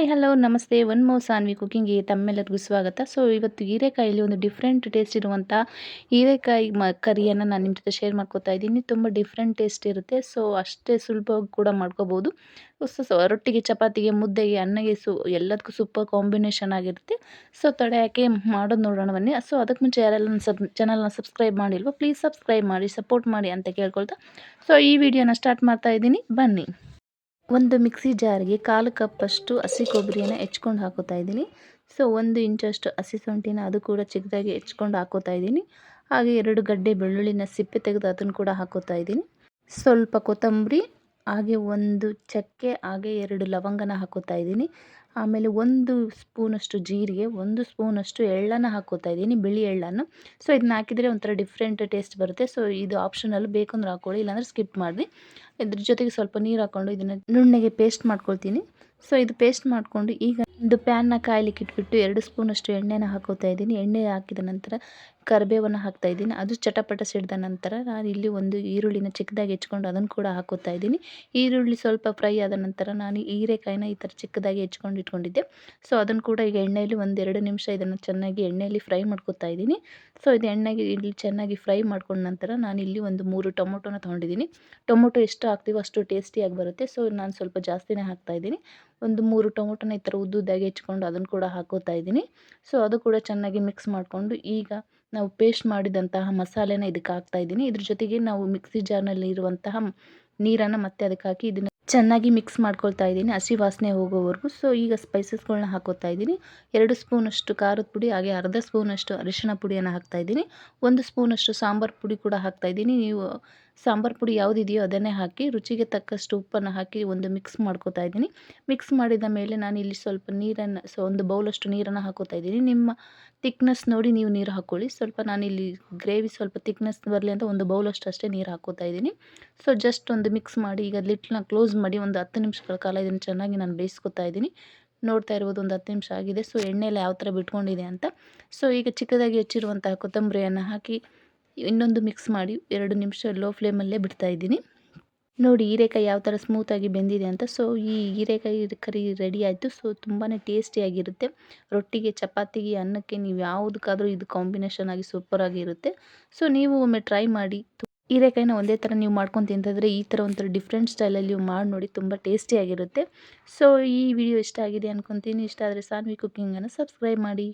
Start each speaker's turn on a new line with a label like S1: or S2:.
S1: Hi hello ನಮಸ್ತೆ. One ಮೋ ಸಾನ್ವಿ ಕುಕಿಂಗ್ಗೆ ತಮ್ಮೆಲ್ಲರಿಗೂ ಸ್ವಾಗತ. ಸೊ ಇವತ್ತು ಹೀರೆಕಾಯಲ್ಲಿ ಒಂದು ಡಿಫ್ರೆಂಟ್ ಟೇಸ್ಟ್ ಇರುವಂಥ ಹೀರೆಕಾಯಿ ಮ, ಕರಿಯನ್ನು ನಾನು ನಿಮ್ಮ ಜೊತೆ ಶೇರ್ ಮಾಡ್ಕೋತಾ ಇದ್ದೀನಿ. ತುಂಬ ಡಿಫ್ರೆಂಟ್ ಟೇಸ್ಟ್ ಇರುತ್ತೆ. ಸೊ ಅಷ್ಟೇ ಸುಲಭವಾಗಿ ಕೂಡ ಮಾಡ್ಕೋಬೋದು. ಸೊ ರೊಟ್ಟಿಗೆ, ಚಪಾತಿಗೆ, ಮುದ್ದೆಗೆ, ಅನ್ನಗೆ ಸು, ಎಲ್ಲದಕ್ಕೂ ಸೂಪರ್ ಕಾಂಬಿನೇಷನ್ ಆಗಿರುತ್ತೆ. ಸೊ ತಡೆ ಯಾಕೆ ಮಾಡೋದು ನೋಡೋಣ ಬನ್ನಿ. ಸೊ ಅದಕ್ಕೆ ಮುಂಚೆ ಯಾರೆಲ್ಲ ಸಬ್ ಚಾನಲ್ನ ಸಬ್ಸ್ಕ್ರೈಬ್ ಮಾಡಿಲ್ವೋ ಪ್ಲೀಸ್ ಸಬ್ಸ್ಕ್ರೈಬ್ ಮಾಡಿ ಸಪೋರ್ಟ್ ಮಾಡಿ ಅಂತ ಕೇಳ್ಕೊಳ್ತಾ. ಸೊ ಈ ವಿಡಿಯೋನ ಸ್ಟಾರ್ಟ್ ಮಾಡ್ತಾ ಇದ್ದೀನಿ. ಬನ್ನಿ. ಒಂದು ಮಿಕ್ಸಿ ಜಾರಿಗೆ ಕಾಲು ಕಪ್ಪಷ್ಟು ಹಸಿ ಕೊಬ್ಬರಿಯನ್ನು ಹೆಚ್ಕೊಂಡು ಹಾಕೋತಾ ಇದ್ದೀನಿ. ಸೊ ಒಂದು ಇಂಚಷ್ಟು ಹಸಿ ಶುಂಠಿನ ಅದು ಕೂಡ ಚಿಕ್ಕದಾಗಿ ಹೆಚ್ಕೊಂಡು ಹಾಕೋತಾ ಇದ್ದೀನಿ. ಹಾಗೆ ಎರಡು ಗಡ್ಡೆ ಬೆಳ್ಳುಳ್ಳಿನ ಸಿಪ್ಪೆ ತೆಗೆದು ಅದನ್ನು ಕೂಡ ಹಾಕೋತಾ ಇದ್ದೀನಿ. ಸ್ವಲ್ಪ ಕೊತ್ತಂಬರಿ, ಹಾಗೆ ಒಂದು ಚಕ್ಕೆ, ಹಾಗೆ ಎರಡು ಲವಂಗನ ಹಾಕೋತಾ ಇದ್ದೀನಿ. ಆಮೇಲೆ ಒಂದು ಸ್ಪೂನಷ್ಟು ಜೀರಿಗೆ, ಒಂದು ಸ್ಪೂನಷ್ಟು ಎಳ್ಳನ್ನು ಹಾಕೋತಾ ಇದ್ದೀನಿ, ಬಿಳಿ ಎಳ್ಳನ್ನು. ಸೊ ಇದನ್ನ ಹಾಕಿದರೆ ಒಂಥರ ಡಿಫ್ರೆಂಟ್ ಟೇಸ್ಟ್ ಬರುತ್ತೆ. ಸೊ ಇದು ಆಪ್ಷನಲ್ ಬೇಕಂದ್ರೆ ಹಾಕ್ಕೊಳ್ಳಿ, ಇಲ್ಲಾಂದರೆ ಸ್ಕಿಪ್ ಮಾಡಿ ಇದ್ರ ಜೊತೆಗೆ ಸ್ವಲ್ಪ ನೀರು ಹಾಕ್ಕೊಂಡು ಇದನ್ನು ನುಣ್ಣಗೆ ಪೇಸ್ಟ್ ಮಾಡ್ಕೊಳ್ತೀನಿ. ಸೊ ಇದು ಪೇಸ್ಟ್ ಮಾಡಿಕೊಂಡು ಈಗ ಒಂದು ಪ್ಯಾನ್ನ ಕಾಯಲಿಕ್ಕೆ ಇಟ್ಬಿಟ್ಟು ಎರಡು ಸ್ಪೂನಷ್ಟು ಎಣ್ಣೆನ ಹಾಕೋತಾ ಇದ್ದೀನಿ. ಎಣ್ಣೆ ಹಾಕಿದ ನಂತರ ಕರಿಬೇವನ್ನು ಹಾಕ್ತಾ ಇದ್ದೀನಿ. ಅದು ಚಟಪಟ ಸಿಡಿದ ನಂತರ ನಾನು ಇಲ್ಲಿ ಒಂದು ಈರುಳ್ಳಿನ ಚಿಕ್ಕದಾಗಿ ಹೆಚ್ಕೊಂಡು ಅದನ್ನು ಕೂಡ ಹಾಕೋತಾ ಇದ್ದೀನಿ. ಈರುಳ್ಳಿ ಸ್ವಲ್ಪ ಫ್ರೈ ಆದ ನಂತರ ನಾನು ಹೀರೆಕಾಯಿನ ಈ ಥರ ಚಿಕ್ಕದಾಗಿ ಹೆಚ್ಕೊಂಡು ಇಟ್ಕೊಂಡಿದ್ದೆ. ಸೊ ಅದನ್ನು ಕೂಡ ಈಗ ಎಣ್ಣೆಯಲ್ಲಿ ಒಂದೆರಡು ನಿಮಿಷ ಇದನ್ನು ಚೆನ್ನಾಗಿ ಎಣ್ಣೆಯಲ್ಲಿ ಫ್ರೈ ಮಾಡ್ಕೊತಾ ಇದ್ದೀನಿ. ಸೊ ಇದು ಎಣ್ಣೆಗೆ ಇಲ್ಲಿ ಚೆನ್ನಾಗಿ ಫ್ರೈ ಮಾಡ್ಕೊಂಡ ನಂತರ ನಾನು ಇಲ್ಲಿ ಒಂದು ಮೂರು ಟೊಮೊಟೊನ ತೊಗೊಂಡಿದ್ದೀನಿ. ಟೊಮೊಟೊ ಎಷ್ಟು ಹಾಕ್ತೀವೋ ಅಷ್ಟು ಟೇಸ್ಟಿಯಾಗಿ ಬರುತ್ತೆ. ಸೊ ನಾನು ಸ್ವಲ್ಪ ಜಾಸ್ತಿನೇ ಹಾಕ್ತಾ ಇದ್ದೀನಿ. ಒಂದು ಮೂರು ಟೊಮೊಟೊನ ಈ ಥರ ಉದ್ದುದ್ದಾಗಿ ಹೆಚ್ಕೊಂಡು ಅದನ್ನು ಕೂಡ ಹಾಕೋತಾ ಇದ್ದೀನಿ. ಸೊ ಅದು ಕೂಡ ಚೆನ್ನಾಗಿ ಮಿಕ್ಸ್ ಮಾಡಿಕೊಂಡು ಈಗ ನಾವು ಪೇಸ್ಟ್ ಮಾಡಿದಂತಹ ಮಸಾಲೆನ ಇದಕ್ಕೆ ಹಾಕ್ತಾ ಇದ್ದೀನಿ. ಇದ್ರ ಜೊತೆಗೆ ನಾವು ಮಿಕ್ಸಿ ಜಾರ್ನಲ್ಲಿ ಇರುವಂತಹ ನೀರನ್ನು ಮತ್ತೆ ಅದಕ್ಕೆ ಹಾಕಿ ಇದನ್ನು ಚೆನ್ನಾಗಿ ಮಿಕ್ಸ್ ಮಾಡ್ಕೊಳ್ತಾ ಇದ್ದೀನಿ, ಹಸಿ ವಾಸನೆ ಹೋಗೋವರೆಗೂ. ಸೊ ಈಗ ಸ್ಪೈಸಸ್ಗಳನ್ನ ಹಾಕೋತಾ ಇದ್ದೀನಿ. ಎರಡು ಸ್ಪೂನಷ್ಟು ಖಾರದ ಪುಡಿ, ಹಾಗೆ ಅರ್ಧ ಸ್ಪೂನಷ್ಟು ಅರಿಶಿನ ಪುಡಿಯನ್ನು ಹಾಕ್ತಾ ಇದ್ದೀನಿ. ಒಂದು ಸ್ಪೂನಷ್ಟು ಸಾಂಬಾರು ಪುಡಿ ಕೂಡ ಹಾಕ್ತಾ ಇದ್ದೀನಿ. ನೀವು ಸಾಂಬಾರು ಪುಡಿ ಯಾವುದಿದೆಯೋ ಅದನ್ನೇ ಹಾಕಿ ರುಚಿಗೆ ತಕ್ಕಷ್ಟು ಉಪ್ಪನ್ನು ಹಾಕಿ ಒಂದು ಮಿಕ್ಸ್ ಮಾಡ್ಕೋತಾ ಇದ್ದೀನಿ. ಮಿಕ್ಸ್ ಮಾಡಿದ ಮೇಲೆ ನಾನು ಇಲ್ಲಿ ಸ್ವಲ್ಪ ನೀರನ್ನು, ಸೊ ಒಂದು ಬೌಲಷ್ಟು ನೀರನ್ನು ಹಾಕೋತಾ ಇದ್ದೀನಿ. ನಿಮ್ಮ ತಿಕ್ನೆಸ್ ನೋಡಿ ನೀವು ನೀರು ಹಾಕ್ಕೊಳ್ಳಿ ಸ್ವಲ್ಪ ನಾನು ಇಲ್ಲಿ ಗ್ರೇವಿ ಸ್ವಲ್ಪ ತಿಕ್ನೆಸ್ ಬರಲಿ ಅಂತ ಒಂದು ಬೌಲಷ್ಟು ಅಷ್ಟೇ ನೀರು ಹಾಕೋತಾ ಇದ್ದೀನಿ. ಸೊ ಜಸ್ಟ್ ಒಂದು ಮಿಕ್ಸ್ ಮಾಡಿ ಈಗ ಲಿಟ್ಲನ್ನ ಕ್ಲೋಸ್ ಮಾಡಿ ಒಂದು ಹತ್ತು ನಿಮಿಷಗಳ ಕಾಲ ಇದನ್ನು ಚೆನ್ನಾಗಿ ನಾನು ಬೇಯಿಸ್ಕೊತಾ ಇದ್ದೀನಿ. ನೋಡ್ತಾ ಇರ್ಬೋದು ಒಂದು ಹತ್ತು ನಿಮಿಷ ಆಗಿದೆ. ಸೊ ಎಣ್ಣೆಯಲ್ಲಿ ಯಾವ ಥರ ಬಿಟ್ಕೊಂಡಿದೆ ಅಂತ. ಸೊ ಈಗ ಚಿಕ್ಕದಾಗಿ ಹೆಚ್ಚಿರುವಂತಹ ಕೊತ್ತಂಬರಿಯನ್ನು ಹಾಕಿ ಇನ್ನೊಂದು ಮಿಕ್ಸ್ ಮಾಡಿ ಎರಡು ನಿಮಿಷ ಲೋ ಫ್ಲೇಮಲ್ಲೇ ಬಿಡ್ತಾ ಇದ್ದೀನಿ. ನೋಡಿ ಹೀರೆಕಾಯಿ ಯಾವ ಥರ ಸ್ಮೂತಾಗಿ ಬೆಂದಿದೆ ಅಂತ. ಸೊ ಈ ಹೀರೆಕಾಯಿ ಕರಿ ರೆಡಿ ಆಯಿತು. ಸೊ ತುಂಬಾ ಟೇಸ್ಟಿಯಾಗಿರುತ್ತೆ ರೊಟ್ಟಿಗೆ, ಚಪಾತಿಗೆ, ಅನ್ನಕ್ಕೆ ನೀವು ಯಾವುದಕ್ಕಾದರೂ ಇದು ಕಾಂಬಿನೇಷನ್ ಆಗಿ ಸೂಪರಾಗಿರುತ್ತೆ ಸೊ ನೀವು ಒಮ್ಮೆ ಟ್ರೈ ಮಾಡಿ. ಹೀರೆಕಾಯಿನ ಒಂದೇ ಥರ ನೀವು ಮಾಡ್ಕೊಂಡು ತಿಂತಿದ್ರೆ ಈ ಥರ ಒಂಥರ ಡಿಫ್ರೆಂಟ್ ಸ್ಟೈಲಲ್ಲಿ ಮಾಡಿ ನೋಡಿ ತುಂಬ ಟೇಸ್ಟಿಯಾಗಿರುತ್ತೆ ಸೊ ಈ ವಿಡಿಯೋ ಇಷ್ಟ ಆಗಿದೆ ಅನ್ಕೊತೀನಿ. ಇಷ್ಟ ಆದರೆ ಸಾನ್ವಿ ಕುಕ್ಕಿಂಗನ್ನು ಸಬ್ಸ್ಕ್ರೈಬ್ ಮಾಡಿ.